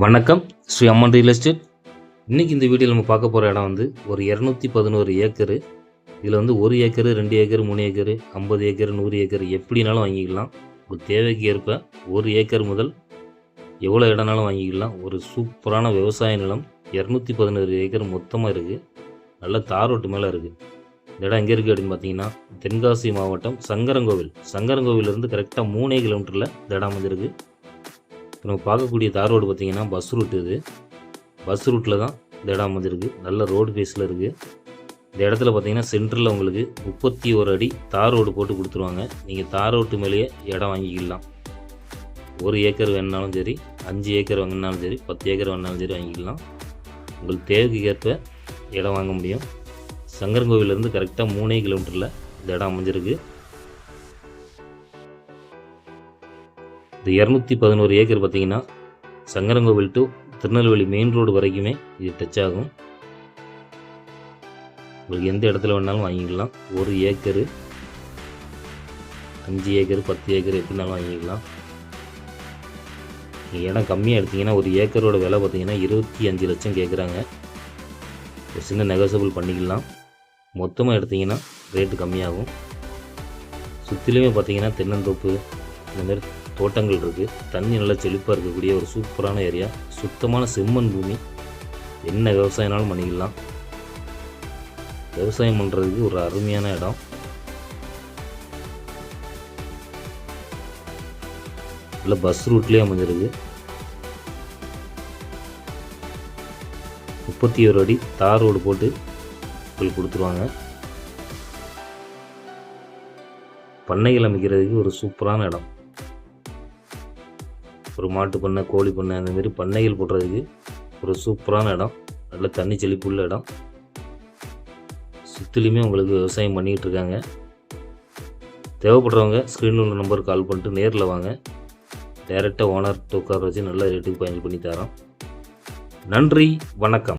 வணக்கம். ஸ்ரீ அம்மன் real estate இன்றைக்கி இந்த வீடியோவில் நம்ம பார்க்க போகிற இடம் வந்து ஒரு இரநூத்தி பதினோரு ஏக்கரு. இதில் வந்து ஒரு ஏக்கரு ரெண்டு ஏக்கர் மூணு ஏக்கரு ஐம்பது ஏக்கர் நூறு ஏக்கர் எப்படினாலும் வாங்கிக்கலாம். ஒரு தேவைக்கு ஏற்ப ஒரு ஏக்கர் முதல் எவ்வளோ இடம்னாலும் வாங்கிக்கலாம். ஒரு சூப்பரான விவசாய நிலம் இரநூத்தி பதினோரு ஏக்கர் மொத்தமாக இருக்குது நல்ல தாரோட்டு மேலே இருக்குது இந்த இடம் எங்கே இருக்குது அப்படின்னு பார்த்தீங்கன்னா தென்காசி மாவட்டம் சங்கரங்கோவில். சங்கரங்கோவிலேருந்து கரெக்டாக மூணே கிலோமீட்டரில் இந்த இடம் அமைஞ்சிருக்கு. இப்போ நம்ம பார்க்கக்கூடிய தார் ரோடு பார்த்தீங்கன்னா பஸ் ரூட் இது. பஸ் ரூட்டில் தான் இந்த இடம் அமைஞ்சிருக்கு. நல்ல ரோடு பேஸில் இருக்குது இந்த இடத்துல பார்த்தீங்கன்னா சென்டரில் உங்களுக்கு முப்பத்தி ஒரு அடி தார் ரோடு போட்டு கொடுத்துருவாங்க. நீங்கள் தார் ரோட்டு மேலேயே இடம் வாங்கிக்கலாம். ஒரு ஏக்கர் வேணுனாலும் சரி அஞ்சு ஏக்கர் வாங்கினாலும் சரி பத்து ஏக்கர் வேணாலும் சரி வாங்கிக்கலாம். உங்களுக்கு தேவைக்கு ஏற்ப இடம் வாங்க முடியும். சங்கரன் கோவிலேருந்து கரெக்டாக மூணே கிலோமீட்டரில் இந்த இடம் அமைஞ்சிருக்கு. இந்த இரநூத்தி பதினோரு ஏக்கர் பார்த்தீங்கன்னா Sankarankovil to Tirunelveli main road வரைக்குமே இது டச் ஆகும். உங்களுக்கு எந்த இடத்துல வேணாலும் வாங்கிக்கலாம். ஒரு ஏக்கரு அஞ்சு ஏக்கர் பத்து ஏக்கர் எப்படினாலும் வாங்கிக்கலாம். நீங்கள் இடம் கம்மியாக எடுத்தீங்கன்னா ஒரு ஏக்கரோட விலை பார்த்தீங்கன்னா இருபத்தி அஞ்சு லட்சம் கேட்குறாங்க ஒரு சின்ன நெகசபிள் பண்ணிக்கலாம். மொத்தமாக எடுத்தீங்கன்னா ரேட்டு கம்மியாகும். சுற்றிலுமே பார்த்தீங்கன்னா தென்னந்தோப்பு இந்த மாதிரி தோட்டங்கள் இருக்குது தண்ணி நல்லா செழிப்பாக இருக்கக்கூடிய ஒரு சூப்பரான ஏரியா. சுத்தமான செம்மண் பூமி. என்ன விவசாயம்னாலும் பண்ணிக்கலாம் விவசாயம் பண்ணுறதுக்கு ஒரு அருமையான இடம். இல்லை பஸ் ரூட்லேயே அமைஞ்சிருக்கு. முப்பத்தி ஒரு அடி தார் ரோடு போட்டு உங்களுக்கு கொடுத்துருவாங்க. பண்ணைகள் அமைக்கிறதுக்கு ஒரு சூப்பரான இடம். ஒரு மாட்டு பண்ணை கோழி பண்ணை அந்த மாதிரி பண்ணைகள் போடுறதுக்கு ஒரு சூப்பரான இடம். நல்ல தண்ணி செழிப்புள்ள இடம். சுற்றிலுமே உங்களுக்கு விவசாயம் பண்ணிக்கிட்டு இருக்காங்க. தேவைப்படுறவங்க ஸ்க்ரீனில் உள்ள நம்பருக்கு கால் பண்ணிட்டு நேரில் வாங்க. டைரெக்டாக ஓனர் உட்கார வச்சு நல்ல ரேட்டுக்கு பயன் பண்ணி தரோம். நன்றி வணக்கம்.